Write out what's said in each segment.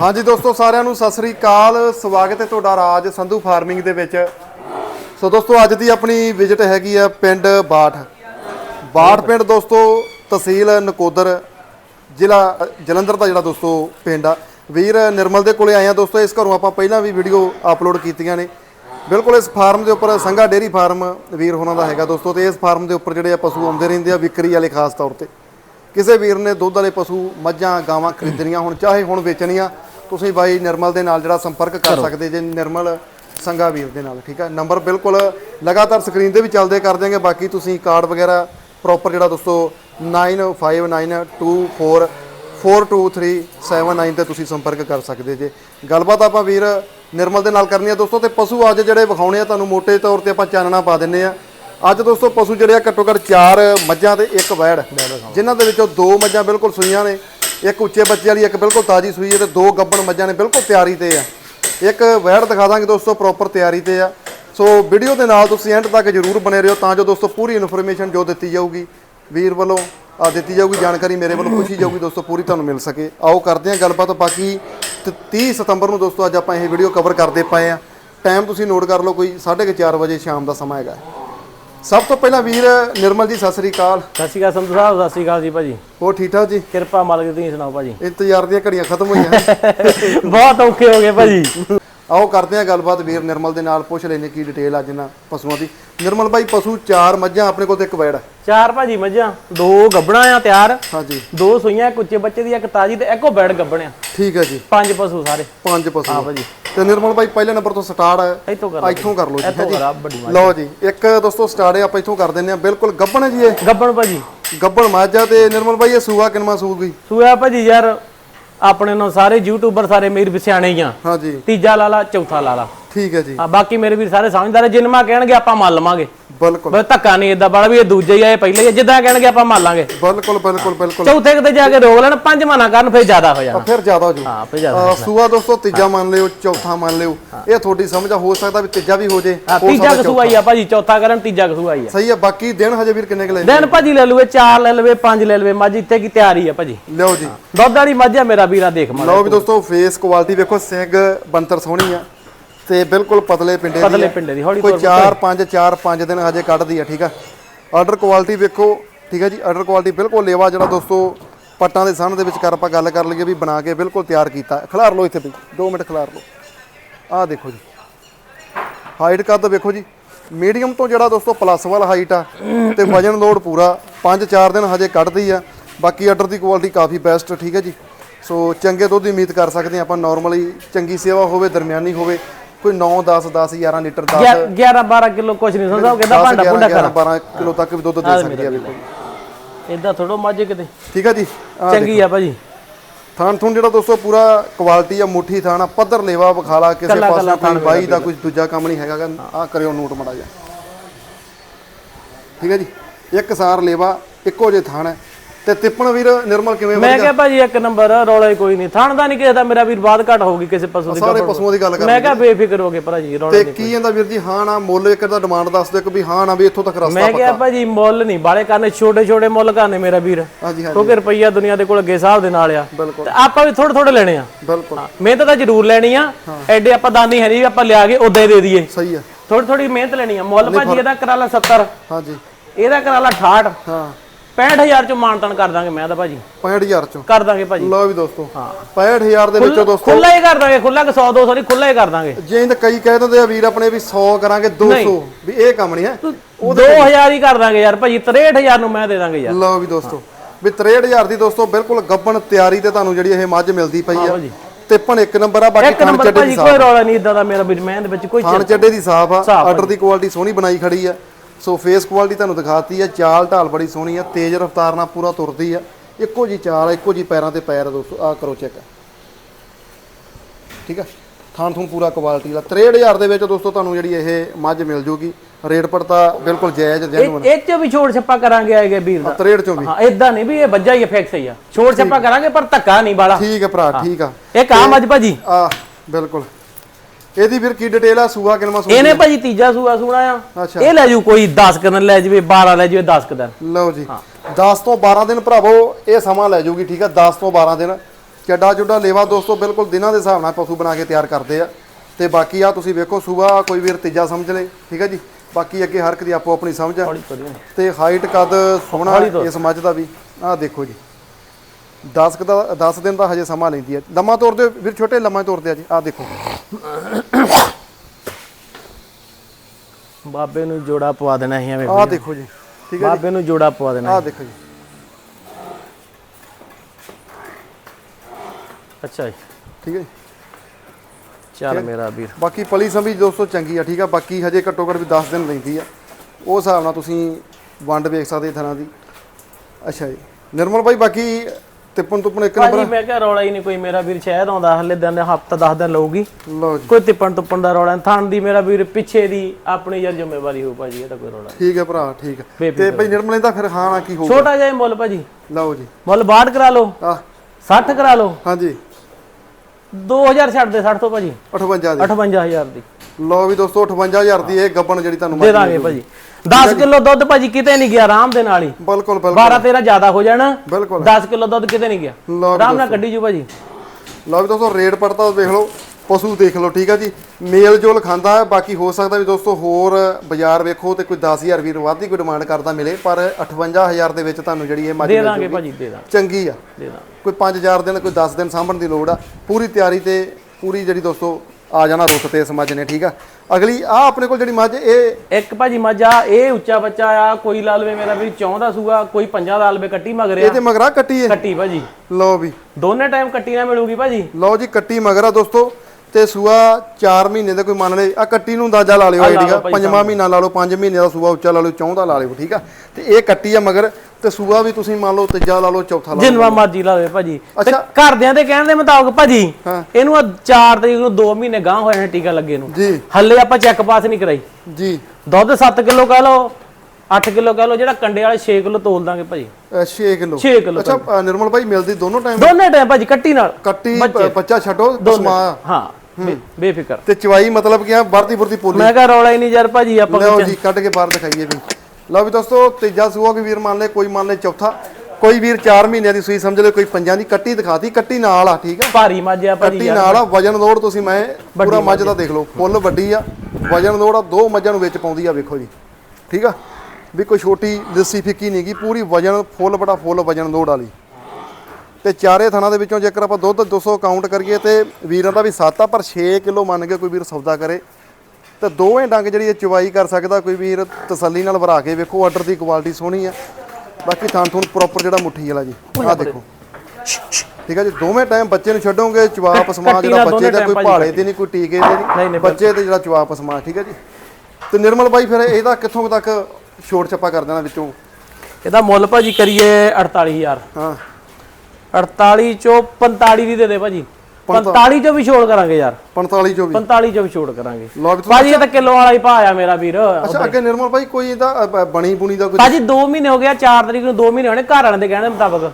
ਹਾਂਜੀ ਦੋਸਤੋ, ਸਾਰਿਆਂ ਨੂੰ ਸਤਿ ਸ੍ਰੀ ਅਕਾਲ। ਸਵਾਗਤ ਹੈ ਤੁਹਾਡਾ ਰਾਜ ਸੰਧੂ ਫਾਰਮਿੰਗ ਦੇ ਵਿੱਚ। ਸੋ ਦੋਸਤੋ, ਅੱਜ ਦੀ ਆਪਣੀ ਵਿਜ਼ਿਟ ਹੈਗੀ ਆ ਪਿੰਡ ਬਾਠ। ਬਾਠ ਪਿੰਡ ਦੋਸਤੋ, ਤਹਿਸੀਲ ਨਕੋਦਰ, ਜ਼ਿਲ੍ਹਾ, ਜਲੰਧਰ ਦਾ ਜਿਹੜਾ ਦੋਸਤੋ ਪਿੰਡ ਆ। ਵੀਰ ਨਿਰਮਲ ਦੇ ਕੋਲੇ ਆਏ ਆ ਦੋਸਤੋ, ਇਸ ਘਰੋਂ ਆਪਾਂ ਪਹਿਲਾਂ ਵੀ ਵੀਡੀਓ ਅਪਲੋਡ ਕੀਤੀਆਂ ਨੇ। ਬਿਲਕੁਲ ਇਸ ਫਾਰਮ ਦੇ ਉੱਪਰ ਸੰਘਾ ਡੇਰੀ ਫਾਰਮ ਵੀਰ ਹੋਣਾ ਦਾ ਹੈਗਾ ਦੋਸਤੋ, ਤੇ ਇਸ ਫਾਰਮ ਦੇ ਉੱਪਰ ਜਿਹੜੇ ਆ ਪਸ਼ੂ ਆਉਂਦੇ ਰਹਿੰਦੇ ਆ ਵਿਕਰੀ ਵਾਲੇ ਖਾਸ ਤੌਰ ਤੇ। ਕਿਸੇ ਵੀਰ ਨੇ ਦੁੱਧ ਵਾਲੇ ਪਸ਼ੂ ਮੱਝਾਂ ਗਾਵਾਂ ਖਰੀਦਣੀਆਂ ਹੁਣ ਚਾਹੇ ਹੁਣ ਵੇਚਣੀਆਂ ਤੁਸੀਂ ਬਾਈ ਨਿਰਮਲ ਦੇ ਨਾਲ ਜਿਹੜਾ ਸੰਪਰਕ ਕਰ ਸਕਦੇ ਜੇ ਨਿਰਮਲ ਸੰਗਾ ਵੀਰ ਦੇ ਨਾਲ ਠੀਕ ਹੈ ਨੰਬਰ ਬਿਲਕੁਲ ਲਗਾਤਾਰ ਸਕਰੀਨ ਤੇ ਵੀ ਚੱਲਦੇ ਕਰ ਦਿਆਂਗੇ ਬਾਕੀ ਤੁਸੀਂ ਕਾਰਡ ਵਗੈਰਾ ਪ੍ਰੋਪਰ ਜਿਹੜਾ ਦੋਸਤੋ 9592242379 ਤੇ ਤੁਸੀਂ ਸੰਪਰਕ ਕਰ ਸਕਦੇ ਜੇ। ਗੱਲਬਾਤ ਆਪਾਂ ਵੀਰ ਨਿਰਮਲ ਦੇ ਨਾਲ ਕਰਨੀ ਆ ਦੋਸਤੋ ਤੇ ਪਸ਼ੂ ਅੱਜ ਜਿਹੜੇ ਵਿਖਾਉਣੇ ਆ ਤੁਹਾਨੂੰ ਮੋٹے ਤੌਰ ਤੇ ਆਪਾਂ ਚਾਨਣਾ ਪਾ ਦਿੰਨੇ ਆ। ਅੱਜ ਦੋਸਤੋ ਪਸ਼ੂ ਜਿਹੜੇ ਆ ਘੱਟੋ ਘੱਟ ਚਾਰ ਮੱਝਾਂ ਤੇ ਇੱਕ ਵੈੜ, ਜਿਨ੍ਹਾਂ ਦੇ ਵਿੱਚੋਂ ਦੋ ਮੱਝਾਂ ਬਿਲਕੁਲ ਸੂਈਆਂ ਨੇ, ਇੱਕ ਉੱਚੇ ਬੱਚੇ ਵਾਲੀ, ਇੱਕ ਬਿਲਕੁਲ ਤਾਜੀ ਸੂਈ ਹੈ ਤੇ ਦੋ ਗੱਬਣ ਮੱਝਾਂ ਨੇ ਬਿਲਕੁਲ ਤਿਆਰੀ ਤੇ ਆ। ਇੱਕ ਵੈੜ ਦਿਖਾ ਦਾਂਗੇ ਦੋਸਤੋ ਪ੍ਰੋਪਰ ਤਿਆਰੀ ਤੇ ਆ। ਸੋ ਵੀਡੀਓ ਦੇ ਨਾਲ ਤੁਸੀਂ ਐਂਡ ਤੱਕ ਜਰੂਰ ਬਨੇ ਰਹੋ ਤਾਂ ਜੋ ਦੋਸਤੋ ਪੂਰੀ ਇਨਫੋਰਮੇਸ਼ਨ ਜੋ ਦਿੱਤੀ ਜਾਊਗੀ ਵੀਰ ਵੱਲੋਂ, ਆ ਦਿੱਤੀ ਜਾਊਗੀ ਜਾਣਕਾਰੀ, ਮੇਰੇ ਵੱਲੋਂ ਪੁੱਛੀ ਜਾਊਗੀ ਦੋਸਤੋ, ਪੂਰੀ ਤੁਹਾਨੂੰ ਮਿਲ ਸਕੇ। ਆਓ ਕਰਦੇ ਹਾਂ ਗੱਲਬਾਤ, ਬਾਕੀ ਤ- 30 ਸਤੰਬਰ ਨੂੰ ਦੋਸਤੋ ਅੱਜ ਆਪਾਂ ਇਹ ਵੀਡੀਓ ਕਵਰ ਕਰਦੇ ਪਏ ਆ ਟਾਈਮ ਤੁਸੀਂ ਨੋਟ ਕਰ ਲਓ, ਕੋਈ 4:30 ਵਜੇ ਸ਼ਾਮ ਦਾ ਸਮਾਂ ਹੈਗਾ। ਸਭ ਤੋਂ ਪਹਿਲਾਂ ਵੀਰ ਨਿਰਮਲ ਜੀ ਸਤਿ ਸ੍ਰੀ ਅਕਾਲ। ਸਤਿ ਸ਼੍ਰੀ ਅਕਾਲ ਸੰਧੂ ਸਾਹਿਬ ਸਤਿ ਸ਼੍ਰੀ ਅਕਾਲ ਜੀ ਭਾਜੀ। ਹੋਰ ਠੀਕ ਠਾਕ ਜੀ? ਕਿਰਪਾ ਮਾਲਕ ਦੀ ਤੁਸੀਂ ਸੁਣਾਓ ਭਾਜੀ। ਇੰਤਜ਼ਾਰ ਦੀਆਂ ਘੜੀਆਂ ਖਤਮ ਹੋਈਆਂ। ਬਹੁਤ ਔਖੇ ਹੋ ਗਏ ਭਾਜੀ। ਆਓ ਕਰਦੇ ਹਾਂ ਗੱਲਬਾਤ ਵੀਰ ਨਿਰਮਲ ਦੇ ਨਾਲ ਪੁੱਛ ਲੈਨੇ ਕੀ ਡਿਟੇਲ ਅੱਜ ਇਹਨਾਂ ਪਸ਼ੂਆਂ ਦੀ। ਨਿਰਮਲ ਬਾਈ ਪਸ਼ੂ ਚਾਰ ਮੱਝਾਂ ਆਪਣੇ ਕੋਲ ਤੇ ਇੱਕ ਵੈੜ ਚਾਰ ਭਾਜੀ ਮੱਝਾਂ ਦੋ ਗੱਬਣਾ ਆ ਤਿਆਰ ਹਾਂਜੀ। ਦੋ ਸੂਈਆਂ ਇੱਕ ਉੱਚੇ ਬੱਚੇ ਦੀ ਇੱਕ ਤਾਜੀ ਤੇ ਇੱਕੋ ਬੈਡ ਗੱਬਣਿਆ ਠੀਕ ਹੈ ਜੀ। ਪੰਜ ਪਸ਼ੂ ਸਾਰੇ। ਪੰਜ ਪਸ਼ੂ। ਹਾਂ ਭਾਜੀ। ਤੇ ਨਿਰਮਲ ਬਾਈ ਪਹਿਲੇ ਨੰਬਰ ਤੋਂ ਸਟਾਰਟ ਹੈ। ਇੱਥੋਂ ਕਰ ਲਓ ਇੱਥੋਂ ਕਰ ਲਓ ਜੀ। ਇੱਥੋਂ ਕਰਾ ਵੱਡੀ ਮੱਝ ਲਓ ਜੀ ਇੱਕ ਦੋਸਤੋ ਸਟਾਰਟ ਹੈ ਆਪਾਂ ਇੱਥੋਂ ਕਰ ਦਿੰਨੇ ਆ ਬਿਲਕੁਲ ਗੱਬਣ ਹੈ ਜੀ ਇਹ? ਗੱਬਣ ਭਾਜੀ। ਗੱਬਣ ਮਾਝਾ ਤੇ ਨਿਰਮਲ ਬਾਈ ਇਹ ਸੂਆ ਕਿੰਨਾ ਸੂਗੀ ਸੂਆ ਭਾਜੀ ਯਾਰ ਆਪਣੇ ਨੂੰ ਸਾਰੇ ਯੂਟਿਊਬਰ ਸਾਰੇ ਮੇਰ ਸਿਆਣੇ ਹੀ ਆ। ਹਾਂਜੀ। ਤੀਜਾ ਲਾ ਲਾ ਚੌਥਾ ਲਾ ਲਾ। ਠੀਕ ਹੈ ਜੀ। ਹਾਂ ਬਾਕੀ ਮੇਰੇ ਵੀਰ ਸਾਰੇ ਸਮਝਦਾਰ ਜਿੰਨਾ ਕਹਿਣਗੇ ਆਪਾਂ ਮੰਨ ਲਵਾਂਗੇ। ਬਿਲਕੁਲ। ਬਸ ਧੱਕਾ ਨਹੀਂ ਇਦਾਂ ਬੜਾ ਵੀ ਇਹ ਦੂਜੇ ਹੀ ਆ ਇਹ ਪਹਿਲੇ ਹੀ ਆ ਜਿੱਦਾਂ ਕਹਿਣਗੇ ਆਪਾਂ ਮੰਨ ਲਾਂਗੇ। ਬਿਲਕੁਲ ਬਿਲਕੁਲ ਬਿਲਕੁਲ। ਚੌਥੇ ਕਿਤੇ ਜਾ ਕੇ ਰੋਕ ਲੈਣ ਪੰਜਵਾਂ ਨਾ ਕਰਨ ਫਿਰ ਜ਼ਿਆਦਾ ਹੋ ਜਾਣਾ। ਫਿਰ ਜ਼ਿਆਦਾ ਹੋ ਜੂ। ਹਾਂ ਫਿਰ ਜ਼ਿਆਦਾ ਅਹ ਸੂਆ ਦੋਸਤੋ ਤੀਜਾ ਮੰਨ ਲਿਓ ਚੌਥਾ ਮੰਨ ਲਿਓ। ਇਹ ਤੁਹਾਡੀ ਸਮਝ ਆ ਹੋ ਸਕਦਾ ਵੀ ਤੀਜਾ ਵੀ ਹੋ ਜੇ ਹਾਂ ਹੋ ਤੀਜਾ ਸਕਦਾ ਕਸੂਆ ਹੀ ਆ ਭਾਜੀ ਚੌਥਾ ਕਰਨ ਤੀਜਾ ਕਸੂਆ ਹੀ ਆ। ਸਹੀ ਆ ਬਾਕੀ ਦਿਨ ਹਜੇ ਵੀਰ ਕਿੰਨੇ ਕੁ ਲੈ ਦਿਨ ਭਾਜੀ ਲੈ ਲਵੇ ਚਾਰ ਲੈ ਲਵੇ ਪੰਜ ਲੈ ਲਵੇ ਮੱਝ ਇੱਥੇ ਕੀ ਤਿਆਰੀ ਆ ਭਾਜੀ? ਲਿਓ ਜੀ। ਦੁੱਧ ਵਾਲੀ ਮੱਝ ਆ ਮੇਰਾ ਵੀਰਾ ਦੇਖ ਮਾਰ ਲਓ ਵੀ ਦੋਸਤੋ ਫੇਸ ਕੁਆਲਿਟੀ ਵੇਖੋ ਸਿੰਘ ਬੰਤਰ ਸੋਹਣੀ ਆ। ਤੇ ਬਿਲਕੁਲ ਪਤਲੇ ਪਿੰਡੇ ਦੀ ਪਤਲੇ। ਪਿੰਡੇ ਦੀ ਹੌਲੀ ਕੋਈ ਤੁਰ 4 5 4 5 ਦਿਨ ਹਜੇ ਕੱਢਦੀ ਆ ਠੀਕ ਆ? ਆਰਡਰ ਕੁਆਲਿਟੀ ਵੇਖੋ ਠੀਕ ਆ ਜੀ? ਆਰਡਰ ਕੁਆਲਿਟੀ ਬਿਲਕੁਲ ਲੇਵਾ ਜਿਹੜਾ ਦੋਸਤੋ ਪੱਟਾਂ ਦੇ ਸਾਹਮਣੇ ਦੇ ਵਿੱਚ ਕਰ ਆਪਾਂ ਗੱਲ ਕਰ ਲਈਏ ਵੀ ਬਣਾ ਕੇ ਬਿਲਕੁਲ ਤਿਆਰ ਕੀਤਾ। ਖਿਲਾਰ ਲਓ ਇੱਥੇ ਵੀ 2 ਮਿੰਟ ਖਿਲਾਰ ਲਓ। ਆਹ ਦੇਖੋ ਜੀ। ਹਾਈਟ ਕੱਦ ਵੇਖੋ ਜੀ। ਮੀਡੀਅਮ ਤੋਂ ਜਿਹੜਾ ਦੋਸਤੋ ਪਲੱਸ ਵਾਲਾ ਹਾਈਟ ਆ ਤੇ ਵਜਨ ਲੋਡ ਪੂਰਾ 5-4 ਦਿਨ ਹਜੇ ਕੱਢਦੀ ਆ। ਬਾਕੀ ਆਰਡਰ ਦੀ ਕੁਆਲਿਟੀ ਕਾਫੀ ਬੈਸਟ ਠੀਕ ਹੈ ਜੀ? ਸੋ ਚੰਗੇ ਦੁੱਧ ਦੀ ਉਮੀਦ ਕਰ ਸਕਦੇ ਆਪਾਂ ਨਾਰਮਲੀ ਚੰਗੀ ਸੇਵਾ ਹੋਵੇ ਦਰਮਿਆਨੀ ਹੋਵੇ। ਕੋਈ 9 10 10 11 ਲੀਟਰ 10 11 12 ਕਿਲੋ ਕੁਛ ਨਹੀਂ ਸਮਝਦਾ ਕਹਿੰਦਾ ਭਾਂਡਾ ਭੁੰਡਾ ਕਰ। 12 ਕਿਲੋ ਤੱਕ ਵੀ ਦੁੱਧ ਦੇ ਸਕਦੀ ਆ ਜੀ ਇਦਾਂ ਥੋੜੋ ਮੱਝ ਕਿਤੇ। ਠੀਕ ਹੈ ਜੀ। ਚੰਗੀ ਆ ਭਾਜੀ। ਥਾਣ ਥੁਣ ਜਿਹੜਾ ਦੋਸਤੋ ਪੂਰਾ ਕੁਆਲਿਟੀ ਆ ਮੁੱਠੀ ਥਾਣਾ ਪੱਧਰ ਲੇਵਾ ਵਿਖਾਲਾ ਕਿਸੇ ਪਾਸੇ ਕੋਈ ਬਾਈ ਦਾ ਕੋਈ ਦੂਜਾ ਕੰਮ ਨਹੀਂ ਹੈਗਾ ਆ ਕਰਿਓ ਨੋਟ ਮੜਾ ਜਾ ਠੀਕ ਹੈ ਜੀ। ਇੱਕ ਸਾਰ ਲੇਵਾ ਇੱਕੋ ਜੇ ਥਾਣ ਹੈ ਤੇ ਤਿੱਪਣ ਵੀਰ ਨਿਰਮਲ ਕਿਵੇਂ ਮੈਂ ਕਿਹਾ ਭਾਜੀ ਇੱਕ ਨੰਬਰ ਰੌਲਾ ਕੋਈ ਨਹੀਂ। ਥਾਣ ਦਾ ਨਹੀਂ ਕਿਸੇ ਦਾ ਮੇਰਾ ਵੀਰ ਬਾਦ ਘਟ ਹੋਊਗੀ ਕਿਸੇ ਪਸ਼ੂ ਦੀ ਸਾਰੇ ਪਸ਼ੂਆਂ ਦੀ ਗੱਲ ਕਰ ਮੈਂ ਕਿਹਾ ਬੇਫਿਕਰ ਹੋ ਕੇ ਭਾਜੀ ਰੌਲਾ ਤੇ ਕੀ ਜਾਂਦਾ ਵੀਰ ਜੀ? ਹਾਂ ਨਾ ਮੁੱਲ ਇੱਕ ਦਾ ਡਿਮਾਂਡ ਦੱਸ ਦਿਓ ਕਿ ਵੀ ਹਾਂ ਨਾ ਵੀ ਇੱਥੋਂ ਤੱਕ ਰਸਤਾ ਮੈਂ ਕਿਹਾ ਭਾਜੀ ਮੁੱਲ ਨਹੀਂ ਬਾਲੇ ਕਰਨੇ ਛੋਟੇ ਛੋਟੇ ਮੁੱਲ ਕਰਨੇ ਮੇਰਾ ਵੀਰ। ਹਾਂਜੀ ਹਾਂਜੀ। ਕਿਉਂਕਿ ਰੁਪਈਆ ਦੁਨੀਆ ਦੇ ਕੋਲ ਅੱਗੇ ਹਿਸਾਬ ਦੇ ਨਾਲ ਆ। ਤੇ ਆਪਾਂ ਵੀ ਥੋੜੇ ਥੋੜੇ ਲੈਣੇ ਆ। ਬਿਲਕੁਲ। ਮਿਹਨਤ ਤਾਂ ਜ਼ਰੂਰ ਲੈਣੀ ਆ। ਐਡੇ ਆਪਾਂ ਦਾਨੀ ਹੈ ਨਹੀਂ ਆਪਾਂ ਲਿਆ ਕੇ ਉਦਾਂ ਹੀ ਦੇ ਦਈਏ। ਸਹੀ ਆ। ਥੋੜੀ ਥੋੜੀ ਮਿਹਨਤ ਲੈਣੀ ਆ। ਮੁੱਲ ਭਾਜੀ ਇਹਦਾ ਕਰਾ ਲਾ 70 ਹਾਂਜੀ। ਇਹਦਾ ਕਰਾ ਲਾ 68 ਹਾਂ। 65000 ਚੋਂ ਮਾਨਤਨ ਕਰ ਦਾਂਗੇ ਮੈਂ ਤਾਂ ਭਾਜੀ। 65000 ਚੋਂ? ਕਰ ਦਾਂਗੇ ਭਾਜੀ। ਲਓ ਵੀ ਦੋਸਤੋ 65000 ਦੇ ਵਿੱਚੋਂ ਦੋਸਤੋ ਖੁੱਲਾ ਹੀ ਕਰ ਦਾਂਗੇ ਖੁੱਲਾ ਕਿ 100 200 ਨਹੀਂ ਖੁੱਲਾ ਹੀ ਕਰ ਦਾਂਗੇ। ਜੇ ਤਾਂ ਕਈ ਕਹਿ ਦਿੰਦੇ ਆ ਵੀਰ ਆਪਣੇ ਵੀ 100 ਕਰਾਂਗੇ 200 ਵੀ ਇਹ ਕੰਮ ਨਹੀਂ ਹੈ। 2000 ਹੀ ਕਰ ਦਾਂਗੇ ਯਾਰ ਭਾਜੀ 63000 ਨੂੰ ਮੈਂ ਦੇ ਦਾਂਗੇ ਯਾਰ। ਲਓ ਵੀ ਦੋਸਤੋ ਵੀ 63000 ਦੀ ਦੋਸਤੋ ਬਿਲਕੁਲ ਗੱਬਣ ਤਿਆਰੀ ਤੇ ਤੁਹਾਨੂੰ ਜਿਹੜੀ ਇਹ ਮੱਝ ਮਿਲਦੀ ਪਈ ਆ। ਭਾਜੀ। ਤਿੱਪਣ ਇੱਕ ਨੰਬਰ ਆ ਬਾਕੀ ਇੱਕ ਖਾਣ ਨੰਬਰ ਚੱਡੇ ਭਾਜੀ ਦੀ ਕੋਈ ਰੌਲਾ ਨਹੀਂ ਇਦਾਂ ਦਾ ਮੇਰਾ ਵੀਰ ਮੈਂ ਦੇ ਵਿੱਚ ਕੋਈ ਖਾਣ ਚੱਡੇ ਦੀ ਸਾਫ਼ ਸਾਫ਼ ਆ ਆਰਡਰ ਦੀ ਕੁਆਲਿਟੀ ਸੋਹਣੀ ਬਣਾਈ ਖੜੀ ਆ। ਸੋ ਫੇਸ ਕੁਆਲਿਟੀ ਤੁਹਾਨੂੰ ਦਿਖਾਤੀ ਆ ਚਾਲ ਢਾਲ ਬੜੀ ਸੋਹਣੀ ਆ ਤੇਜ਼ ਰਫ਼ਤਾਰ ਨਾਲ ਪੂਰਾ ਤੁਰਦੀ ਆ। ਇੱਕੋ ਜੀ ਚਾਲ ਆ, ਇੱਕੋ ਜੀ ਪੈਰਾਂ ਤੇ ਪੈਰ ਆ ਦੋਸਤੋ ਆ ਕਰੋ ਚੈੱਕ ਠੀਕ ਆ? ਥਾਣ ਥੂਣ ਪੂਰਾ ਕੁਆਲਿਟੀ ਦਾ 63000 ਦੇ ਵਿੱਚ ਦੋਸਤੋ ਤੁਹਾਨੂੰ ਜਿਹੜੀ ਇਹ ਮੱਝ ਮਿਲ ਜੂਗੀ। ਰੇਟ ਪੜਤਾ ਬਿਲਕੁਲ ਜਾਇਜ਼ ਜੈਨੂਨ ਇਹ ਚ ਵੀ ਛੋੜ ਛੱਪਾ ਕਰਾਂਗੇ ਆਏਗੇ ਵੀਰ ਦਾ। 63 ਚੋਂ ਵੀ। ਹਾਂ ਇਦਾਂ ਨਹੀਂ ਵੀ ਇਹ ਵੱਜਾ ਹੀ ਫਿਕਸ ਹੀ ਆ। ਛੋੜ ਛੱਪਾ ਕਰਾਂਗੇ ਪਰ ਧੱਕਾ ਨਹੀਂ ਬਾਲਾ ਠੀਕ ਹੈ ਭਰਾ ਠੀਕ ਆ। ਇਹ ਕੰਮ ਅੱਜ ਭਾਜੀ। ਆ ਬਿਲਕੁਲ। ਇਹਦੀ ਫਿਰ ਕੀ ਡਿਟੇਲ ਆ? ਸੂਆ ਕਿਨਮਾ ਸੂਆ ਇਹਨੇ ਭਾਜੀ ਤੀਜਾ ਸੂਆ ਸੂਣਾ ਆ। ਅੱਛਾ। ਇਹ ਲੈ ਜੂ ਕੋਈ 10 ਕਦਨ ਲੈ ਜਵੇ 12 ਲੈ ਜਵੇ 10 ਕਦਨ ਲਓ ਜੀ। 10 ਤੋਂ 12 ਦਿਨ ਭਰਾਵੋ ਇਹ ਸਮਾਂ ਲੈ ਜਾਊਗੀ ਠੀਕ ਆ? 10 ਤੋਂ 12 ਦਿਨ। ਚੱਡਾ ਚੁੱਡਾ ਲੇਵਾ ਦੋਸਤੋ ਬਿਲਕੁਲ ਦਿਨਾਂ ਦੇ ਹਿਸਾਬ ਨਾਲ ਪਸ਼ੂ ਬਣਾ ਕੇ ਤਿਆਰ ਕਰਦੇ ਆ। ਤੇ ਬਾਕੀ ਆ ਤੁਸੀਂ ਵੇਖੋ ਸੂਆ ਕੋਈ ਵੀਰ ਤੀਜਾ ਸਮਝ ਲੇ ਠੀਕ ਹੈ ਜੀ? ਬਾਕੀ ਅੱਗੇ ਹਰ ਇੱਕ ਦੀ ਆਪੋ ਆਪਣੀ ਸਮਝ ਆ। ਤੇ ਹਾਈਟ ਕੱਦ ਸੋਹਣਾ ਹੌਲੀ। ਇਸ ਮੱਝ ਦਾ ਵੀ। ਆਹ ਦੇਖੋ ਜੀ। 10 ਕੁ ਦਾ 10 ਦਿਨ ਦਾ ਹਜੇ ਸਮਾਂ ਲੈਂਦੀ ਹੈ ਲੰਮਾ ਤੋਰਦੇ ਵੀਰ ਛੋਟੇ ਲੰਮਾ ਤੋਰਦੇ ਆ ਜੀ। ਆਹ ਦੇਖੋ। ਬਾਬੇ ਨੂੰ ਜੋੜਾ ਪਵਾ ਦੇਣਾ ਸੀ ਐਵੇਂ ਆਹ ਦੇਖੋ ਜੀ ਠੀਕ ਹੈ ਜੀ। ਬਾਬੇ ਨੂੰ ਜੋੜਾ ਪਵਾ ਦੇਣਾ ਆਹ ਦੇਖੋ ਜੀ। ਅੱਛਾ ਜੀ। ਠੀਕ ਹੈ ਜੀ। ਚੱਲ ਮੇਰਾ ਵੀਰ। ਬਾਕੀ ਪਲੀ ਸੰਭੀ ਦੋਸਤੋ ਚੰਗੀ ਆ ਠੀਕ ਆ। ਬਾਕੀ ਹਜੇ ਘੱਟੋ ਘੱਟ ਵੀ 10 ਦਿਨ ਲੈਂਦੀ ਆ। ਉਹ ਹਿਸਾਬ ਨਾਲ ਤੁਸੀਂ ਵੰਡ ਵੇਖ ਸਕਦੇ ਥਾਂ ਦੀ। ਅੱਛਾ ਜੀ। ਨਿਰਮਲ ਭਾਈ ਬਾਕੀ ਤਿੱਪਣ ਤੁੱਪਣ ਇੱਕ ਭਾਜੀ ਨੰਬਰ ਮੈਂ ਕਿਹਾ ਰੌਲਾ ਹੀ ਨਹੀਂ ਕੋਈ ਮੇਰਾ ਵੀਰ ਸ਼ਾਇਦ ਆਉਂਦਾ ਹਲੇ ਦਿਨ ਹਫਤਾ 10 ਦਿਨ ਲਊਗੀ। ਲਓ ਜੀ। ਕੋਈ ਤਿੱਪਣ ਤੁੱਪਣ ਦਾ ਰੌਲਾ ਨੀ। ਥਣ ਦੀ ਮੇਰਾ ਵੀਰ ਪਿੱਛੇ ਦੀ ਆਪਣੀ ਯਾਰ ਜ਼ਿੰਮੇਵਾਰੀ ਹੋ ਭਾਜੀ ਇਹ ਤਾਂ ਕੋਈ ਰੌਲਾ। ਠੀਕ ਹੈ ਭਰਾ ਠੀਕ ਹੈ। ਤੇ ਭਾਈ ਨਿਰਮਲ ਇਹਦਾ ਫਿਰ ਨਾ ਕੀ ਹੋਊਗਾ? ਛੋਟਾ ਜਿਹਾ ਹੀ ਮੁੱਲ ਭਾਜੀ। ਲਓ ਜੀ। ਮੁੱਲ 62 ਕਰਾ ਲਓ ਆ 60 ਕਰਾ ਲਓ। ਹਾਂਜੀ। 2000 ਛੱਡ ਦੇ 60 ਤੋਂ ਭਾਜੀ। 58 ਦੀ। 58000 ਦੀ। ਲਓ ਵੀ ਦੋਸਤੋ 58000 ਦੀ ਇਹ ਗੱਬਣ ਜਿਹੜੀ ਤੁਹਾਨੂੰ ਦੇ ਦਾਂਗੇ ਭਾਜੀ। 10 ਕਿਲੋ ਦੁੱਧ ਭਾਜੀ ਕਿਤੇ ਨਹੀਂ ਗਿਆ ਆਰਾਮ ਦੇ ਨਾਲ ਹੀ। ਬਿਲਕੁਲ ਬਿਲਕੁਲ। 12 13 ਜ਼ਿਆਦਾ ਹੋ ਜਾਣਾ। ਬਿਲਕੁਲ। 10 ਕਿਲੋ ਦੁੱਧ ਕਿਤੇ ਨਹੀਂ ਗਿਆ। ਆਰਾਮ ਨਾਲ ਕੱਢੀ ਜੂ ਭਾਜੀ। ਲਓ ਵੀ ਦੋਸਤੋ ਰੇਟ ਪੜਤਾ ਦੇਖ ਲਓ ਪਸ਼ੂ ਦੇਖ ਲਓ ਠੀਕ ਆ ਜੀ। ਮੇਲ ਜੋਲ ਖਾਂਦਾ ਹੈ ਬਾਕੀ ਹੋ ਸਕਦਾ ਵੀ ਦੋਸਤੋ ਹੋਰ ਬਾਜ਼ਾਰ ਵੇਖੋ ਤੇ ਕੋਈ 10000 ਵੀਰ ਵੱਧ ਕੋਈ ਡਿਮਾਂਡ ਕਰਦਾ ਮਿਲੇ ਪਰ 58000 ਦੇ ਵਿੱਚ ਤੁਹਾਨੂੰ ਜਿਹੜੀ ਇਹ ਮੱਝ ਦੇ ਦਾਂਗੇ। ਭਾਜੀ ਦੇ ਦਾਂਗੇ। ਚੰਗੀ ਆ। ਦੇ ਦਾਂਗੇ। ਕੋਈ 5000 ਦਿਨ ਕੋਈ 10 ਦਿਨ ਸਾਂਭਣ ਦੀ ਲੋੜ ਆ। ਪੂਰੀ ਤਿਆਰੀ ਤੇ ਪੂਰੀ ਜਿਹੜੀ ਦੋਸਤੋ ਆ ਜਾਣਾ ਰੁੱਤ ਤੇ ਇਸ ਮੱਝ ਨੇ ਠੀਕ ਆ? ਅਗਲੀ ਆ ਆਪਣੇ ਕੋਲ ਜਿਹੜੀ ਮੱਝ ਇਹ ਇੱਕ ਭਾਜੀ ਮੱਝਾ ਇਹ ਉੱਚਾ ਬੱਚਾ ਆ ਕੋਈ ਲਾ ਲਵੇ ਮੇਰਾ ਵੀ ਚੌਂਦਾ ਸੂਗਾ ਕੋਈ ਪੰਜਾਂ ਦਾ ਲਵੇ ਕੱਟੀ ਮਗਰਿਆ ਇਹ ਤੇ ਮਗਰਾ ਕੱਟੀ ਏ। ਕੱਟੀ ਭਾਜੀ। ਲਓ ਵੀ। ਦੋਨੇ ਟਾਈਮ ਕੱਟੀ ਨਾ ਮਿਲੂਗੀ ਭਾਜੀ। ਲਓ ਜੀ ਕੱਟੀ ਮਗਰਾ ਦੋਸਤੋ ਤੇ ਸੂਆ 4 ਮਹੀਨੇ ਦਾ ਕੋਈ ਮੰਨ ਲੈ ਆ ਕੱਟੀ ਨੂੰ ਅੰਦਾਜ਼ਾ ਲਾ ਲਿਓ ਆਈਡੀਆ ਪੰਜਵਾਂ ਮਹੀਨਾ ਲਾ ਲਓ 5 ਮਹੀਨੇ ਦਾ ਸੂਆ ਉੱਚਾ ਲਾ ਲਓ ਚੌਂਦਾ ਲਾ ਲਿਓ ਠੀਕ ਆ? ਤੇ ਇਹ ਕੱਟੀ ਆ ਮਗਰ ਤੇ ਸੂਆ ਵੀ ਤੁਸੀਂ ਮੰਨ ਲਓ ਤੀਜਾ ਲਾ ਲਓ ਚੌਥਾ ਲਾ ਲਓ। ਜਿੰਨਵਾ ਮਰਜ਼ੀ ਲਾ ਲਵੇ ਭਾਜੀ। ਤੇ। ਘਰਦਿਆਂ ਦੇ ਕਹਿਣ ਦੇ ਮੁਤਾਬਕ ਭਾਜੀ। ਇਹਨੂੰ ਆ 4 ਤਰੀਕ ਨੂੰ 2 ਮਹੀਨੇ ਗਾਂ ਹੋਏ ਨੇ ਟੀਕਾ ਲੱਗੇ ਨੂੰ। ਜੀ। ਹੱਲੇ ਆਪਾਂ ਚੈੱਕ ਪਾਸ ਨਹੀਂ ਕਰਾਈ। ਜੀ। ਦੁੱਧ 7 ਕਿਲੋ ਕਹਿ ਲਓ 8 ਕਿਲੋ ਕਹਿ ਲਓ ਜਿਹੜਾ ਕੰਡੇ ਵਾਲੇ 6 ਕਿਲੋ ਤੋਲ ਦਾਂਗੇ ਭਾਜੀ। 6 ਕਿਲੋ। 6 ਕਿਲੋ ਅੱਛਾ ਨਿਰਮਲ ਭਾਈ ਮਿਲਦੀ ਦੋਨੋਂ ਟਾਈਮ ਦੋਨੇ ਟਾਈਮ ਭਾਜੀ ਕੱਟੀ ਨਾਲ। ਕੱਟੀ ਬੱਚੇ। ਛੱਡੋ ਸਮਾ ਹਾਂ ਬੇਫਿਕਰ। ਤੇ ਚਵਾਈ ਮਤਲਬ ਕਿ ਆ ਵਰਤੀ ਵਰਤੀ ਪੋਲੀ ਮੈਂ ਕਹਾ ਰੌਲਾ ਹੀ ਨਹੀਂ ਯਾਰ ਭਾਜੀ ਆਪਾਂ ਲਓ ਜੀ ਕੱਢ ਕੇ ਬਾਹਰ ਦਿਖਾਈਏ ਵੀ। ਲਓ ਵੀ ਦੋਸਤੋ ਤੀਜਾ ਸੂਆ ਕੋਈ ਵੀਰ ਮੰਨ ਲੈ ਕੋਈ ਮੰਨ ਲੈ ਚੌਥਾ। ਕੋਈ ਵੀਰ 4 ਮਹੀਨਿਆਂ ਦੀ ਸੂਈ ਸਮਝ ਲੈ ਕੋਈ ਪੰਜਾਂ ਦੀ ਕੱਟੀ ਦਿਖਾਤੀ ਕੱਟੀ ਨਾਲ ਆ ਠੀਕ ਆ? ਭਾਰੀ ਮੱਝ ਆ ਭਾਜੀ ਕੱਟੀ ਨਾਲ ਆ ਵਜਨ ਲੋੜ ਤੁਸੀਂ ਮੈਂ ਪੂਰਾ ਮੱਝ ਦਾ ਦੇਖ ਲਓ ਫੁੱਲ ਵੱਡੀ ਆ ਵਜਨ ਲੋੜ ਆ ਦੋ ਮੱਝਾਂ ਨੂੰ ਵਿੱਚ ਪਾਉਂਦੀ ਆ ਵੇਖੋ ਜੀ ਠੀਕ ਆ? ਵੀ ਕੋਈ ਛੋਟੀ ਲੱਸੀ ਫਿੱਕੀ ਨਹੀਂਗੀ ਪੂਰੀ ਵਜਨ ਫੁੱਲ ਬੜਾ ਫੁੱਲ ਵਜਨ ਲੋੜ ਵਾਲੀ। ਤੇ ਚਾਰੇ ਥਾਣਾ ਦੇ ਵਿੱਚੋਂ ਜੇਕਰ ਆਪਾਂ ਦੁੱਧ 200 ਕਾਊਂਟ ਕਰੀਏ ਤੇ ਵੀਰਾਂ ਦਾ ਵੀ 7 ਆ ਪਰ 6 ਕਿਲੋ ਮੰਨ ਕੇ ਕੋਈ ਵੀਰ ਸੌਦਾ ਕਰੇ। ਤੇ ਦੋਵੇਂ ਡੰਗ ਜਿਹੜੀ ਇਹ ਚਵਾਈ ਕਰ ਸਕਦਾ ਕੋਈ ਵੀਰ ਤਸੱਲੀ ਨਾਲ ਭਰਾ ਕੇ ਵੇਖੋ ਆਰਡਰ ਦੀ ਕੁਆਲਿਟੀ ਸੋਹਣੀ ਆ। ਬਾਕੀ ਥਾਂ ਥੂਣ ਪ੍ਰੋਪਰ ਜਿਹੜਾ ਮੁੱਠੀ ਵਾਲਾ ਜੀ। ਆਹ ਦੇਖੋ। ਠੀਕ ਆ ਜੀ ਦੋਵੇਂ ਟਾਈਮ ਬੱਚੇ ਨੂੰ ਛੱਡੋਗੇ ਚਵਾਪ ਸਮਾ ਕੱਟੀ ਜਿਹੜਾ ਬੱਚੇ ਦਾ ਕੋਈ ਭਾੜੇ ਤੇ ਨਹੀਂ ਕੋਈ ਟੀਕੇ ਤੇ ਨਹੀਂ, ਬੱਚੇ ਤੇ ਜਿਹੜਾ ਚਵਾਪ ਸਮਾ ਠੀਕ ਹੈ ਜੀ। ਤੇ ਨਿਰਮਲ ਬਾਈ ਫਿਰ ਇਹਦਾ ਕਿੱਥੋਂ ਤੱਕ ਛੋਟ ਛੱਪਾ ਕਰ ਦੇਣਾ ਵਿੱਚੋਂ? ਇਹਦਾ ਮੁੱਲ ਭਾਜੀ ਕਰੀਏ 48000 ਹਾਂ। 48 ਚੋਂ 45 ਦੀ ਦੇ ਦੇ ਭਾਜੀ। 45 ਚੋਂ ਵੀ ਛੋੜ ਕਰਾਂਗੇ ਯਾਰ। 45 ਚੋਂ ਵੀ। 45 ਚੋਂ ਵੀ ਛੋੜ ਕਰਾਂਗੇ। ਭਾਜੀ ਇਹ ਤਾਂ ਕਿਲੋ ਵਾਲਾ ਹੀ ਭਾਅ ਆ ਮੇਰਾ ਵੀਰ। ਅੱਛਾ ਅੱਗੇ ਨਿਰਮਲ ਬਾਈ ਕੋਈ ਇਹਦਾ ਬਣੀ ਬੁਣੀ ਦਾ ਕੋਈ ਭਾਜੀ 2 ਮਹੀਨੇ ਹੋ ਗਿਆ 4 ਤਰੀਕ ਨੂੰ 2 ਮਹੀਨੇ ਹੋਣੇ ਘਰ ਵਾਲਿਆਂ ਦੇ ਕਹਿਣ ਦੇ ਮੁਤਾਬਕ।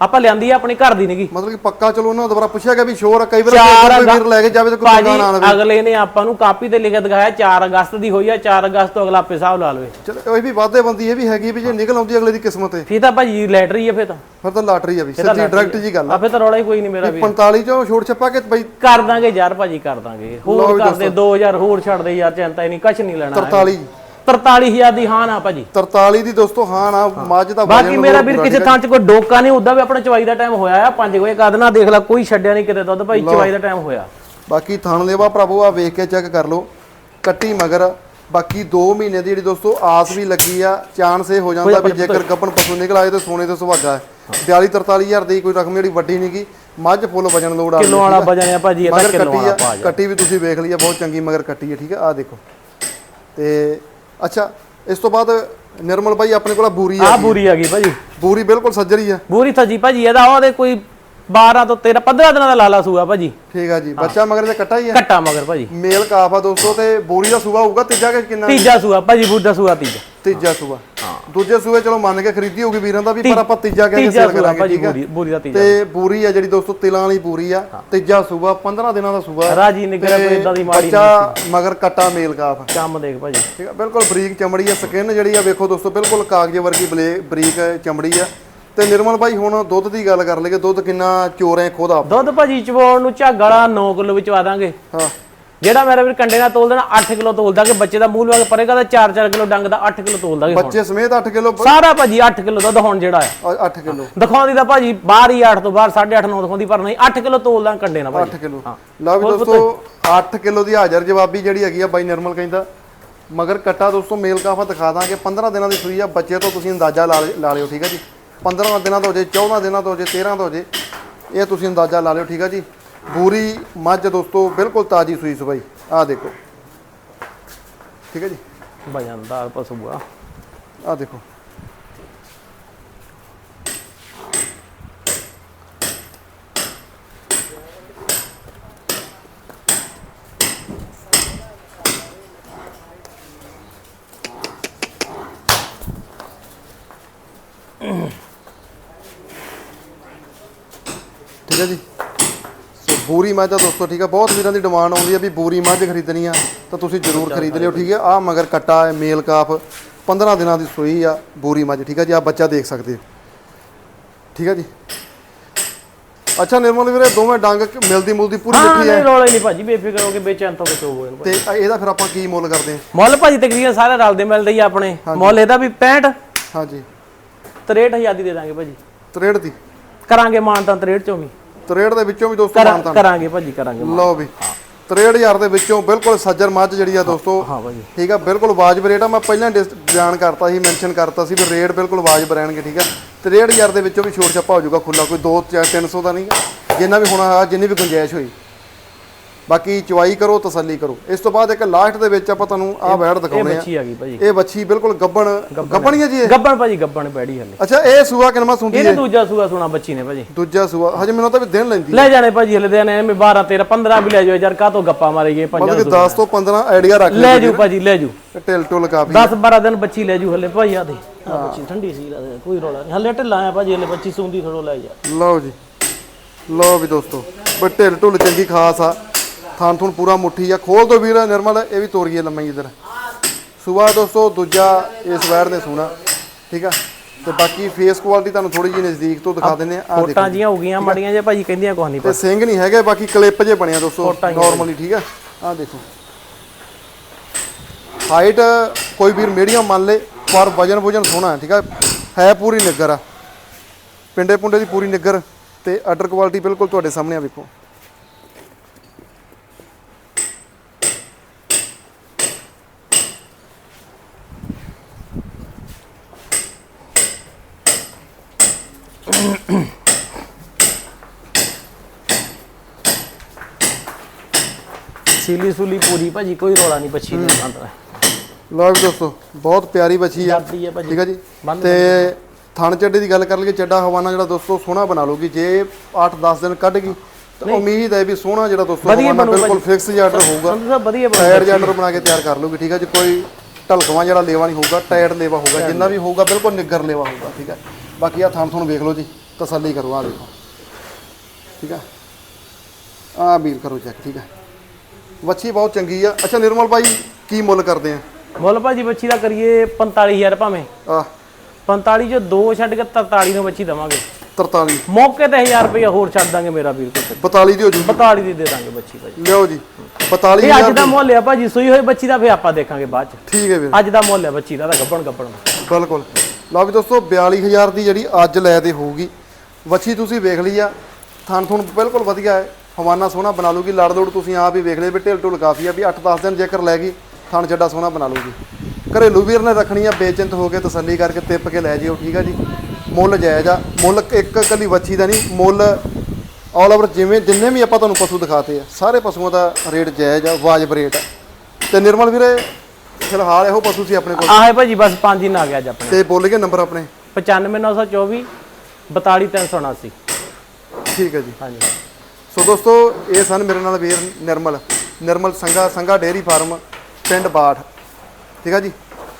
ਆਪਾਂ ਲਿਆਂਦੀ ਆ ਆਪਣੀ ਘਰ ਦੀ ਨਹੀਂਗੀ ਮਤਲਬ ਕਿ ਪੱਕਾ ਚਲੋ ਉਹਨਾਂ ਦੁਬਾਰਾ ਪੁੱਛਿਆ ਗਿਆ ਵੀ ਸ਼ੋਰ ਆ, ਕਈ ਵਾਰ ਕੋਈ ਵੀਰ ਲੈ ਕੇ ਜਾਵੇ ਤਾਂ ਕੋਈ ਪੰਗਾ ਨਾ ਲਵੇ ਅਗਲੇ ਨੇ ਆਪਾਂ ਨੂੰ ਕਾਪੀ ਤੇ ਲਿਖਿਆ ਦਿਖਾਇਆ 4 ਅਗਸਤ ਦੀ ਹੋਈ ਆ 4 ਅਗਸਤ ਤੋਂ ਅਗਲਾ ਆਪੇ ਹਿਸਾਬ ਲਾ ਲਵੇ। ਚਲੋ ਇਹ ਵੀ ਵਾਧੇ ਬੰਦੀ ਇਹ ਵੀ ਹੈਗੀ ਵੀ ਜੇ ਨਿਕਲ ਆਉਂਦੀ ਅਗਲੇ ਦੀ ਕਿਸਮਤ ਹੈ ਫੇਰ ਤਾਂ ਭਾਜੀ ਲੈਟਰੀ ਆ ਫੇਰ ਤਾਂ। ਫਿਰ ਤਾਂ ਲਾਟਰੀ ਆ ਵੀ ਸਿੱਧੀ ਡਾਇਰੈਕਟ ਜੀ ਗੱਲ ਆ। ਆਪੇ ਤਾਂ ਰੌਲਾ ਹੀ ਕੋਈ ਨਹੀਂ ਮੇਰਾ ਵੀਰ। 45 ਚੋਂ ਛੋਟ ਛੱਪਾ ਕੇ ਬਈ ਕਰ ਦਾਂਗੇ ਯਾਰ ਭਾਜੀ ਕਰ ਦਾਂਗੇ। ਹੋਰ ਕਰਦੇ 2000 ਹੋਰ ਛੱਡ ਦੇ ਯਾਰ ਚਿੰਤਾ ਹੀ ਨਹੀਂ ਕੁਛ ਨਹੀਂ ਲੈਣਾ 43 43000 ਦੀ ਹਾਂ ਨਾ ਭਾਜੀ। 43 ਦੀ ਦੋਸਤੋ ਹਾਂ ਨਾ ਮੱਝ ਦਾ ਬਾਕੀ ਮੇਰਾ ਵੀਰ ਕਿਸੇ ਥਾਂ 'ਚ ਕੋਈ ਡੋਕਾ ਨਹੀਂ ਉਦਾਂ ਵੀ ਆਪਣਾ ਚਵਾਈ ਦਾ ਟਾਈਮ ਹੋਇਆ ਆ 5 ਵਜੇ ਕਦਨਾ ਦੇਖ ਲੈ ਕੋਈ ਛੱਡਿਆ ਨਹੀਂ ਕਿਤੇ ਦੁੱਧ ਭਾਈ ਚਵਾਈ ਦਾ ਟਾਈਮ ਹੋਇਆ। ਬਾਕੀ ਥਣ ਲੇਵਾ ਭਰਾਵੋ ਆ ਵੇਖ ਕੇ ਚੈੱਕ ਕਰ ਲਓ ਕੱਟੀ ਮਗਰ। ਬਾਕੀ 2 ਮਹੀਨੇ ਦੀ ਜਿਹੜੀ ਦੋਸਤੋ ਆਸ ਵੀ ਲੱਗੀ ਆ ਚਾਂਸ ਇਹ ਹੋ ਜਾਂਦਾ ਵੀ ਜੇਕਰ ਗੱਪਣ ਪਸ਼ੂ ਨਿਕਲ ਆਏ ਤਾਂ ਸੋਨੇ ਤੇ ਸੁਹਾਗਾ ਹੈ। 42 43000 ਦੀ ਕੋਈ ਰਕਮ ਜਿਹੜੀ ਵੱਡੀ ਨਹੀਂਗੀ ਮੱਝ ਫੁੱਲ ਵਜਨ ਲੋੜ ਆ ਕਿਲੋ ਵਾਲਾ ਵਜਨ ਆ? ਭਾਜੀ ਇਹ ਤਾਂ ਮਗਰ ਕਿਲੋ ਵਾਲਾ ਕੱਟੀ ਵੀ ਤੁਸੀਂ ਵੇਖ ਲਈ ਆ ਬਹੁਤ ਚੰਗੀ ਮਗਰ ਕੱਟੀ ਆ ਠੀਕ ਆ? ਆ ਦੇਖੋ। ਤੇ ਅੱਛਾ ਇਸ ਤੋਂ ਬਾਅਦ ਨਿਰਮਲ ਬਾਈ ਆਪਣੇ ਕੋਲ ਬੂਰੀ ਆ ਆ ਬੂਰੀ ਆ ਗਈ ਭਾਜੀ। ਬੂਰੀ ਬਿਲਕੁਲ ਸੱਜਰੀ ਆ ਬੂਰੀ ਥੱਜੀ ਭਾਜੀ ਇਹਦਾ ਉਹਦੇ ਕੋਈ 12 ਤੋਂ 13 15 ਦਿਨਾਂ ਦਾ ਲਾਲਾ ਸੂਆ ਭਾਜੀ। ਠੀਕ ਆ ਜੀ ਬੱਚਾ ਮਗਰ ਤੇ ਕੱਟਾ ਹੀ ਆ? ਘੱਟਾ ਮਗਰ ਭਾਜੀ। ਮੇਲ ਕਾਫ ਆ ਦੋਸਤੋ ਤੇ ਬੂਰੀ ਦਾ ਸੂਆ ਹੋਊਗਾ ਤੀਜਾ ਕਿ ਕਿੰਨਾ? ਤੀਜਾ ਸੂਆ ਭਾਜੀ ਬੂਡਾ ਸੂਆ ਤੀਜਾ। ਤੀਜਾ ਸੂਆ। ਦੂਜੇ ਸੂਏ ਚਲੋ ਮੰਨ ਕੇ ਖਰੀਦੀ ਹੋਊਗੀ ਵੀਰਾਂ ਦਾ ਵੀ ਪਰ ਆਪਾਂ ਤੀਜਾ ਕਹਿ ਕੇ ਸੇਲ ਕਰਾਂਗੇ ਠੀਕ ਆ? ਬੂਰੀ ਦਾ ਤੀਜਾ ਤੇ ਬੂਰੀ ਆ ਜਿਹੜੀ ਦੋਸਤੋ ਤਿਲਾਂ ਵਾਲੀ ਬੂਰੀ ਆ ਤੀਜਾ ਸੂਆ 15 ਦਿਨਾਂ ਦਾ ਸੂਆ। ਰਾਜੀ ਨਿਗਰਾ ਕੋਈ ਇਦਾਂ ਦੀ ਮਾੜੀ ਬੱਚਾ ਮਗਰ ਕੱਟਾ ਮੇਲ ਕਾਫ। ਕੰਮ ਦੇਖ ਭਾਜੀ। ਠੀਕ ਆ ਬਿਲਕੁਲ ਬਰੀਕ ਚਮੜੀ ਆ ਸਕਿਨ ਜਿਹੜੀ ਆ ਵੇਖੋ ਦੋਸਤੋ ਬਿਲਕੁਲ ਕਾਗਜ਼ ਵਰਗੀ ਬਰੀਕ ਚਮੜੀ ਆ। ਤੇ ਨਿਰਮਲ ਬਾਈ ਹੁਣ ਦੁੱਧ ਦੀ ਗੱਲ ਕਰ ਲਈਏ ਦੁੱਧ ਕਿੰਨਾ ਚੋਰੇ ਖੋਦਾ ਦੁੱਧ ਭਾਜੀ ਚਵਾਉਣ ਨੂੰ ਝੱਗ ਵਾਲਾ 9 ਕਿਲੋ ਵਿੱਚ ਵਾ ਦਾਂਗੇ। ਹਾਂ। ਜਿਹੜਾ ਮੇਰਾ ਵੀਰ ਕੰਡੇ ਨਾਲ ਤੋਲ ਦੇਣਾ 8 ਕਿਲੋ ਤੋਲ ਦਾਂਗੇ ਬੱਚੇ ਦਾ ਮੂੰਹ ਲਵਾ ਕੇ ਪਰੇਗਾ ਤਾਂ 4-4 ਕਿਲੋ ਡੰਗ ਦਾ 8 ਕਿਲੋ ਤੋਲ ਦਾਂਗੇ। ਬੱਚੇ ਸਮੇਤ 8 ਕਿਲੋ ਸਾਰਾ ਭਾਜੀ 8 ਕਿਲੋ ਦੁੱਧ ਹੁਣ ਜਿਹੜਾ ਆ। 8 ਕਿਲੋ। ਦਿਖਾਉਂਦੀ ਤਾਂ ਭਾਜੀ ਬਾਹਰ ਹੀ 8 ਤੋਂ ਬਾਹਰ 8.5 9 ਦਿਖਾਉਂਦੀ ਪਰ ਨਹੀਂ 8 ਕਿਲੋ ਤੋਲ ਦਾਂ ਕੰਡੇ ਨਾਲ ਭਾਜੀ। 8 ਕਿਲੋ। ਲਓ ਵੀ ਦੋਸਤੋ 8 ਕਿਲੋ ਦੀ ਹਾਜ਼ਰ ਜਵਾਬੀ ਜਿਹੜੀ ਹੈਗੀ ਆ ਬਾਈ ਨਿਰਮਲ ਕਹਿੰਦਾ। ਮਗਰ ਕੱਟਾ ਦੋਸਤੋ ਮੇਲ ਕਾਫਾ ਦਿਖਾ ਦਾਂਗੇ। 15 ਦਿਨਾਂ ਦੀ ਸੂਈ ਆ ਬੱਚੇ ਤੋਂ ਤੁਸੀਂ ਅੰਦਾਜ਼ਾ ਲਾ ਲਿ- ਲਾ ਲਿਓ ਠੀਕ ਹੈ ਜੀ? 15 ਦਿਨਾਂ ਤੋਂ ਹੋ ਜੇ 14 ਦਿਨਾਂ ਤੋਂ ਹੋ ਜੇ 13 ਤੋਂ ਹੋ ਜੇ ਇਹ ਤੁਸੀਂ ਅੰਦਾਜ਼ਾ ਲਾ ਲਿਓ ਠੀਕ ਹੈ ਜੀ? ਬੂਰੀ ਮੱਝ ਦੋਸਤੋ ਬਿਲਕੁਲ ਤਾਜੀ ਸੂਈ ਸਬਾਈ ਆਹ ਦੇਖੋ। ਠੀਕ ਹੈ ਜੀ? ਭਜਨਦਾਰ ਪਸ਼ੂ ਆ ਆਹ ਦੇਖੋ। ਠੀਕ ਹੈ ਜੀ। ਸੋ ਬੂਰੀ ਮੱਝ ਆ ਦੋਸਤੋ ਠੀਕ ਹੈ ਬਹੁਤ ਵੀਰਾਂ ਦੀ ਡਿਮਾਂਡ ਆਉਂਦੀ ਹੈ ਵੀ ਬੂਰੀ ਮੱਝ ਖਰੀਦਣੀ ਆ ਤਾਂ ਤੁਸੀਂ ਜ਼ਰੂਰ ਖਰੀਦ ਲਿਓ ਠੀਕ ਹੈ ਆ ਮਗਰ ਕੱਟਾ ਹੈ ਮੇਲ ਕਾਫ 15 ਦਿਨਾਂ ਦੀ ਸੂਈ ਆ ਬੂਰੀ ਮੱਝ ਠੀਕ ਹੈ ਜੀ? ਆ ਬੱਚਾ ਦੇਖ ਸਕਦੇ ਹੋ। ਠੀਕ ਹੈ ਜੀ? ਅੱਛਾ ਨਿਰਮਲ ਵੀਰੇ ਦੋਵੇਂ ਡੰਗ ਮਿਲਦੀ ਮੁਲਦੀ ਪੂਰੀ ਹਾਂ ਮਿੱਠੀ ਹੈ? ਨਹੀਂ ਰੋਲੇ ਨਹੀਂ ਭਾਜੀ ਬੇਫਿਕਰ ਹੋ ਕੇ ਬੇਚੈਨ ਤੋਂ ਬਚੋ ਹੋਏ ਤੇ ਇਹਦਾ ਫਿਰ ਆਪਾਂ ਕੀ ਮੁੱਲ ਕਰਦੇ ਹਾਂ? ਮੁੱਲ ਭਾਜੀ ਤਕਰੀਬਨ ਸਾਰੇ ਰਲਦੇ ਮਿਲਦੇ ਹੀ ਆਪਣੇ। ਮੁੱਲ ਇਹਦਾ ਵੀ 65 ਹਾਂਜੀ। 63000 ਦੀ ਦੇ ਦਾਂਗੇ ਭਾਜੀ। 63 ਦੀ? ਕਰਾਂਗੇ ਮਾਨਤਾਂ 63 ਚੋਂ ਵੀ। 63 ਦੇ ਵਿੱਚੋਂ ਵੀ ਦੋਸਤੋ ਮਾਨਤਾ ਕਰਾਂਗੇ ਭਾਜੀ ਕਰਾਂਗੇ ਲਓ ਵੀ 63000 ਦੇ ਵਿੱਚੋਂ ਬਿਲਕੁਲ ਸੱਜਰ ਮੱਝ ਜਿਹੜੀ ਆ ਦੋਸਤੋ ਹਾਂ ਭਾਜੀ। ਠੀਕ ਆ ਬਿਲਕੁਲ ਵਾਜਬ ਰੇਟ ਆ ਮੈਂ ਪਹਿਲਾਂ ਬਿਆਨ ਕਰਤਾ ਸੀ ਮੈਂਸ਼ਨ ਕਰਤਾ ਸੀ ਵੀ ਰੇਟ ਬਿਲਕੁਲ ਵਾਜਬ ਰਹਿਣਗੇ ਠੀਕ ਆ। 63000 ਦੇ ਵਿੱਚੋਂ ਵੀ ਛੋਟ ਛੱਪਾ ਹੋ ਜਾਊਗਾ ਖੁੱਲਾ ਕੋਈ 2 300 ਦਾ ਨਹੀਂ ਜਿੰਨਾ ਵੀ ਹੋਣਾ ਜਿੰਨੀ ਵੀ ਗੁੰਜਾਇਸ਼ ਹੋਈ। ਬਾਕੀ ਚੁਆਈ ਕਰੋ ਤਸੱਲੀ ਕਰੋ। ਇਸ ਤੋਂ ਬਾਅਦ ਇੱਕ ਲਾਸਟ ਦੇ ਵਿੱਚ ਆਪਾਂ ਤੁਹਾਨੂੰ ਵੈੜ ਇਹ ਦਿਖਾਉਣੇ ਆ। ਬੱਚੀ ਆ ਗਈ ਭਾਜੀ। ਇਹ ਬੱਚੀ ਬਿਲਕੁਲ ਗੱਬਣ ਗੱਬਣ ਹੀ ਆ ਜੀ ਇਹ? ਗੱਬਣ ਭਾਜੀ ਗੱਬਣ ਬੈੜੀ ਹਲੇ। ਅੱਛਾ ਇਹ ਸੂਆ ਕਿਨਮਾ ਇਹਨੇ ਹੈ? ਦੂਜਾ ਸੂਆ ਸੁਣਾ ਬੱਚੀ ਨੇ ਭਾਜੀ। ਦੂਜਾ ਸੂਆ। ਹਜੇ ਮੈਨੂੰ ਤਾਂ ਵੀ ਦਿਨ ਲੈਂਦੀ ਲੈ ਜਾਣੇ ਭਾਜੀ ਹਲੇ ਦੇ ਨੇ 12 13 15 ਵੀ ਲੈ ਜਾਓ ਯਾਰ ਕਾਹ ਤੋਂ ਗੱਪਾ ਮਾਰੇਗੇ ਪੰਜਾਂ ਮਤਲਬ ਕਿ 10 ਤੋਂ 15 ਆਈਡੀਆ ਰੱਖ ਲੈ ਜੂ ਭਾਜੀ ਲੈ ਜੂ ਢਿਲ ਟੁਲ ਕਾਫੀ। 10 12 ਦਿਨ ਬੱਚੀ ਲੈ ਜੂ ਹਲੇ ਭਾਈ ਆ ਦੇ ਆ ਬੱਚੀ ਠੰਡੀ ਸੀ ਲਾ ਦੇ, ਕੋਈ ਰੋਲਾ ਨਹੀਂ। ਹਲੇ ਢਿੱਲਾ ਆ ਭਾਜੀ ਹਲੇ ਬੱਚੀ ਸੂੰਦੀ ਥੋੜੋ ਲੈ ਜਾ ਲਓ ਜੀ। ਲਓ ਵੀ ਦੋਸਤੋ ਬਈ ਢਿੱਲ ਢੁੱਲ ਚੰਗੀ ਖਾਸ ਆ। ਥਾਨ ਥੁਣ ਪੂਰਾ ਮੁੱਠੀ ਆ ਖੋਲ ਦੋ ਵੀਰ ਨਿਰਮਲ ਇਹ ਵੀ ਤੋਰੀਏ ਲੰਮੀ ਇਧਰ। ਸੁਬਾ ਦੋਸਤੋ ਦੂਜਾ ਇਸ ਵੈਰ ਨੇ ਸੋਣਾ ਠੀਕ ਆ? ਤੇ ਬਾਕੀ ਫੇਸ ਕੁਆਲਿਟੀ ਤੁਹਾਨੂੰ ਥੋੜੀ ਜਿਹੀ ਨਜ਼ਦੀਕ ਤੋਂ ਦਿਖਾ ਦਿੰਦੇ ਆ ਆ ਦੇਖੋ ਫੋਟਾਂ ਜੀਆਂ ਹੋ ਗਈਆਂ ਮਾੜੀਆਂ ਜੇ ਭਾਜੀ ਕਹਿੰਦੀਆਂ ਕੁਛ ਨਹੀਂ ਤੇ ਸਿੰਘ ਨਹੀਂ ਹੈਗੇ ਬਾਕੀ ਕਲਿੱਪ ਜੇ ਬਣਿਆ ਦੋਸਤੋ ਹੀ ਨਾਰਮਲੀ ਠੀਕ ਆ? ਆ ਦੇਖੋ। ਹਾਈਟ ਕੋਈ ਵੀਰ ਮੀਡੀਅਮ ਮੰਨ ਲੇ ਪਰ ਵਜਨ ਵਜਨ ਸੋਹਣਾ ਹੈ ਠੀਕ ਆ? ਹੈ ਪੂਰੀ ਨਿੱਗਰ ਆ। ਪਿੰਡੇ ਪੁੰਡੇ ਦੀ ਪੂਰੀ ਨਿੱਗਰ ਤੇ ਆਰਡਰ ਕੁਆਲਿਟੀ ਬਿਲਕੁਲ ਤੁਹਾਡੇ ਸਾਹਮਣੇ ਆ ਵੇਖੋ। ਸੀਲੀ ਸੂਲੀ ਪੂਰੀ ਭਾਜੀ ਕੋਈ ਰੋਲਾ ਨਹੀਂ ਬੱਚੀ ਦੇ ਅੰਦਰ ਲਓ ਵੀ ਦੋਸਤੋ ਬਹੁਤ ਪਿਆਰੀ ਬੱਚੀ ਆ। ਜਾਂਦੀ ਹੈ ਭਾਜੀ। ਠੀਕ ਆ ਜੀ? ਬੰਨ ਤੇ ਥਣ ਚੱਡੇ ਦੀ ਗੱਲ ਕਰ ਲਈਏ ਚੱਡਾ ਹਵਾਨਾ ਜਿਹੜਾ ਦੋਸਤੋ ਸੋਹਣਾ ਬਣਾ ਲੂਗੀ ਜੇ 8-10 ਦਿਨ ਕੱਢ ਗਈ ਤਾਂ ਉਮੀਦ ਹੈ ਵੀ ਸੋਹਣਾ ਜਿਹੜਾ ਦੋਸਤੋ ਵਧੀਆ ਹਵਾਨਾ ਬਣੂ ਬਿਲਕੁਲ ਫਿਕਸ ਜਾਰਡਰ ਹੋਊਗਾ। ਸੰਧੂ ਸਾਹਿਬ ਵਧੀਆ ਬਣ ਟਾਇਰ ਜਾਰਡਰ ਬਣਾ ਕੇ ਤਿਆਰ ਕਰ ਲੂਗੀ ਠੀਕ ਹੈ ਜੀ? ਕੋਈ ਢਲਕਵਾਂ ਜਿਹੜਾ ਲੇਵਾ ਨਹੀਂ ਹੋਊਗਾ ਟਾਇਰ ਲੇਵਾ ਹੋਊਗਾ ਜਿੰਨਾ ਵੀ ਹੋਊਗਾ ਬਿਲਕੁਲ ਨਿੱਗਰ ਲੇਵਾ ਹੋਊਗਾ ਠੀਕ ਹੈ ਬਾਕੀ ਆ ਥਣ ਤੁਹਾਨੂੰ ਵੇਖ ਲਓ ਜੀ ਤਸੱਲੀ ਕਰੋ ਆ ਦੇਖੋ। ਠੀਕ ਹੈ ਆ ਵੀਰ ਕਰੋ ਚੈੱਕ ਠੀਕ ਹੈ ਵੱਛੀ ਬਹੁਤ ਚੰਗੀ ਆ। ਅੱਛਾ ਨਿਰਮਲ ਭਾਈ ਕੀ ਮੁੱਲ ਕਰਦੇ ਆ? ਮੁੱਲ ਭਾਜੀ ਬੱਚੀ ਦਾ ਕਰੀਏ 45000 ਭਾਵੇਂ। ਆ 45 ਚੋਂ 2 ਛੱਡ ਕੇ 43 ਨੂੰ ਬੱਚੀ ਦਵਾਂਗੇ। 43 ਮੌਕੇ ਤੇ 1000 ਰੁਪਏ ਹੋਰ ਛੱਡ ਦਾਂਗੇ ਮੇਰਾ ਵੀਰ ਕੋਲ 42 ਦੀ ਹੋ ਜੂ। 42 ਦੀ ਦੇ ਦਾਂਗੇ ਬੱਚੀ ਭਾਜੀ। ਲਿਓ ਜੀ। 42 ਇਹ ਅੱਜ ਦਾ ਮੁੱਲ ਹੈ ਭਾਜੀ ਸੂਈ ਹੋਈ ਬੱਚੀ ਦਾ ਫੇ ਆਪਾਂ ਦੇਖਾਂਗੇ ਬਾਅਦ ਚ। ਠੀਕ ਹੈ ਵੀਰ। ਅੱਜ ਦਾ ਮੁੱਲ ਹੈ ਬੱਚੀ ਦਾ ਤਾਂ ਗੱਪਣ ਗੱਪਣ ਦਾ ਬਿਲਕੁਲ। ਲਓ ਵੀ ਦੋਸਤੋ 42000 ਦੀ ਜਿਹੜੀ ਅੱਜ ਲੈ ਤੇ ਹੋਊਗੀ। ਵੱਛੀ ਤੁਸੀਂ ਵੇਖ ਲਈ ਆ। ਥਣ ਥੁਣ ਬਿਲਕੁਲ ਵਧੀਆ ਹੈ। ਹਵਾਨਾ ਸੋਹਣਾ ਬਣਾ ਲੂਗੀ ਲੜ ਲੋੜ ਤੁਸੀਂ ਆਪ ਹੀ ਵੇਖ ਲਏ ਵੀ ਢਿਲ ਢੁਲ ਕਾਫੀ ਆ ਵੀ 8-10 ਦਿਨ ਜੇਕਰ ਲੈ ਗਈ ਥਣ ਜੱਡਾ ਸੋਹਣਾ ਬਣਾ ਲੂਗੀ ਘਰੇਲੂ ਵੀਰ ਨੇ ਰੱਖਣੀ ਆ ਬੇਚਿੰਤ ਹੋ ਕੇ ਤਸੱਲੀ ਕਰਕੇ ਤਿੱਪ ਕੇ ਲੈ ਜਿਓ ਠੀਕ ਆ ਜੀ? ਮੁੱਲ ਜਾਇਜ਼ ਆ ਮੁੱਲ ਇੱਕ ਕੱਲੀ ਵੱਛੀ ਦਾ ਨਹੀਂ ਮੁੱਲ ਆਲ ਓਵਰ ਜਿਵੇਂ ਜਿੰਨੇ ਵੀ ਆਪਾਂ ਤੁਹਾਨੂੰ ਪਸ਼ੂ ਦਿਖਾਤੇ ਆ ਸਾਰੇ ਪਸ਼ੂਆਂ ਦਾ ਰੇਟ ਜਾਇਜ਼ ਆ ਵਾਜਬ ਰੇਟ ਆ। ਤੇ ਨਿਰਮਲ ਵੀਰੇ ਫਿਲਹਾਲ ਇਹੋ ਪਸ਼ੂ ਸੀ ਆਪਣੇ ਕੋਲ? ਆਹ ਭਾਜੀ ਬਸ ਪੰਜ ਹੀ ਨਾ ਗਿਆ ਅੱਜ ਆਪਣੇ। ਤੇ ਬੋਲ ਕੇ ਨੰਬਰ ਆਪਣੇ? 95924 42379 ਠੀਕ ਹੈ ਜੀ। ਹਾਂਜੀ। ਸੋ ਦੋਸਤੋ ਇਹ ਸਨ ਮੇਰੇ ਨਾਲ ਵੀਰ ਨਿਰਮਲ। ਨਿਰਮਲ ਸੰਘਾ ਸੰਘਾ ਡੇਅਰੀ ਫਾਰਮ ਪਿੰਡ ਬਾਠ। ਠੀਕ ਆ ਜੀ?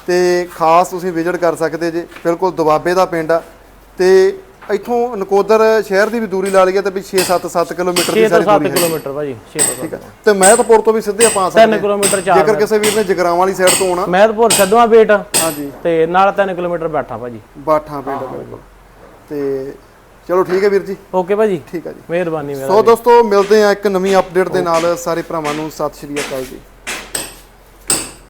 ਤੇ ਖਾਸ ਤੁਸੀਂ ਵਿਜ਼ਿਟ ਕਰ ਸਕਦੇ ਜੇ। ਬਿਲਕੁਲ ਦੁਆਬੇ ਦਾ ਪਿੰਡ ਆ। ਤੇ ਇੱਥੋਂ ਨਕੋਦਰ ਸ਼ਹਿਰ ਦੀ ਵੀ ਦੂਰੀ ਲਾ ਲਈਏ ਤੇ ਵੀ 6-7 7 ਕਿਲੋਮੀਟਰ 6 ਦੀ ਸਾਰੀ 7 ਦੂਰੀ ਹੈ। ਕਿਲੋਮੀਟਰ ਭਾਜੀ 6 ਤੋਂ 7 ਤੇ ਮਹਿਤਪੁਰ ਤੋਂ ਵੀ ਸਿੱਧੇ ਆਪਾਂ ਆ ਸਕਦੇ 3 ਹਾਂ। ਕਿਲੋਮੀਟਰ ਚਾਰ ਜੇਕਰ ਕਿਸੇ ਵੀਰ ਨੇ ਜਗਰਾਵਾਂ ਵਾਲੀ ਸਾਈਡ ਤੋਂ ਆਉਣਾ। ਮਹਿਦਪੁਰ ਛੱਡਵਾ ਵੇਟ ਹਾਂਜੀ। ਤੇ ਨਾਲ 3 ਕਿਲੋਮੀਟਰ ਬੈਠਾ ਭਾਜੀ। ਬਾਠਾਂ ਪਿੰਡ ਬਿਲਕੁਲ। ਤੇ ਚਲੋ ਠੀਕ ਹੈ ਵੀਰ ਜੀ। ਓਕੇ ਭਾਜੀ। ਠੀਕ ਹੈ ਜੀ। ਮਿਹਰਬਾਨੀ ਮੇਰਾ ਸੋ ਦੋਸਤੋ ਮਿਲਦੇ ਆ ਇੱਕ ਨਵੀਂ ਅਪਡੇਟ ਦੇ ਨਾਲ। ਸਾਰੇ ਭਰਾਵਾਂ ਨੂੰ ਸਤਿ ਸ਼੍ਰੀ ਅਕਾਲ ਜੀ।